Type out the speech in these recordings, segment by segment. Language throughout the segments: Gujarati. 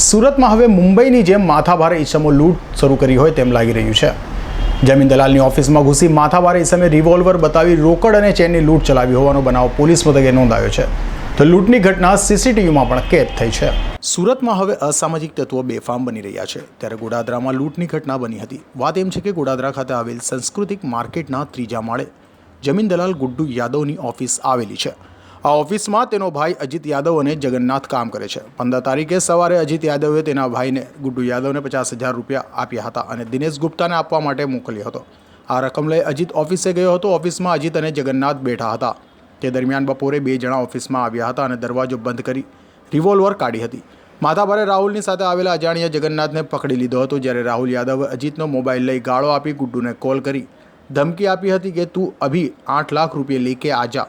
સુરતમાં હવે મુંબઈની જેમ માથાભારે ઈસમો લૂંટ શરૂ કરી હોય તેમ લાગી રહ્યું છે. જમીન દલાલની ઓફિસમાં ઘૂસી માથાભારે ઈસમે રિવોલ્વર બતાવી રોકડ અને ચેનની લૂંટ ચલાવી હોવાનો બનાવ પોલીસ મથકે નોંધાયો છે. તો લૂંટની ઘટના સીસીટીવીમાં પણ કેદ થઈ છે. સુરતમાં હવે અસામાજિક તત્વો બેફામ બની રહ્યા છે. ત્યારે ગોડાદરામાં લૂંટની ઘટના બની હતી. વાત એમ છે કે ગોડાદરા ખાતે આવેલ સાંસ્કૃતિક માર્કેટના ત્રીજા માળે જમીન દલાલ ગુડ્ડુ યાદવની ઓફિસ આવેલી છે. આ ઓફિસમાં તેનો ભાઈ અજીત યાદવ અને જગન્નાથ કામ કરે છે. પંદર તારીખે સવારે અજીત યાદવે તેના ભાઈને ગુડ્ડુ યાદવને પચાસ હજાર રૂપિયા આપ્યા હતા અને દિનેશ ગુપ્તાને આપવા માટે મોકલ્યો હતો. આ રકમ લઈ અજીત ઓફિસે ગયો હતો. ઓફિસમાં અજીત અને જગન્નાથ બેઠા હતા. તે દરમિયાન બપોરે બે જણા ઓફિસમાં આવ્યા હતા અને દરવાજો બંધ કરી રિવોલ્વર કાઢી હતી. માથાભારે રાહુલની સાથે આવેલા અજાણ્યા જગન્નાથને પકડી લીધો હતો, જ્યારે રાહુલ યાદવે અજીતનો મોબાઈલ લઈ ગાળો આપી ગુડ્ડુને કોલ કરી ધમકી આપી હતી કે, તું અભી આઠ લાખ રૂપિયા લેકે આ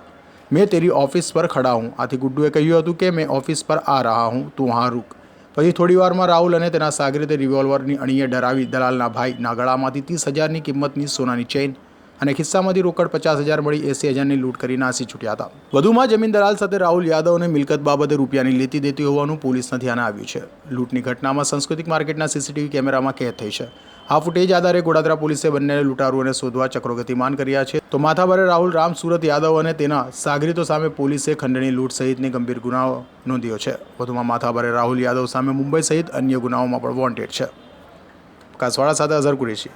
મેં તેરી ઓફિસ પર ખડા હું આથી ગુડ્ડુએ કહ્યું હતું કે મેં ઓફિસ પર આ રહા હું તું હા રૂક પછી થોડીવારમાં રાહુલ અને તેના સાગરીતે રિવોલ્વરની અણીએ ડરાવી દલાલના ભાઈના ગળામાંથી ત્રીસ હજારની કિંમતની સોનાની ચેઇન અને ખિસ્સામાંથી રોકડ પચાસ હજાર મળી એસી હજારની લૂંટ કરી નાસી છૂટ્યા હતા. વધુમાં જમીન સાથે રાહુલ યાદવને મિલકત બાબતે રૂપિયાની લેતી દેતી હોવાનું પોલીસના ધ્યાને આવ્યું છે. લૂંટની ઘટનામાં સાંસ્કૃતિક માર્કેટના સીસીટીવી કેમેરામાં કેદ થઈ છે. આ ફૂટેજ આધારે ગોડાદરા પોલીસે બંને લૂંટારૂઓને શોધવા ચક્રો ગતિમાન કર્યા છે. તો માથાભારે રાહુલ રામ, સુરત યાદવ અને તેના સાગરીતો સામે પોલીસે ખંડણી લૂંટ સહિતની ગંભીર ગુનાઓ નોંધ્યો છે. વધુમાં માથાભારે રાહુલ યાદવ સામે મુંબઈ સહિત અન્ય ગુનાઓમાં પણ વોન્ટેડ છે. કાસવાડા સાથે અઝર કુરેશી.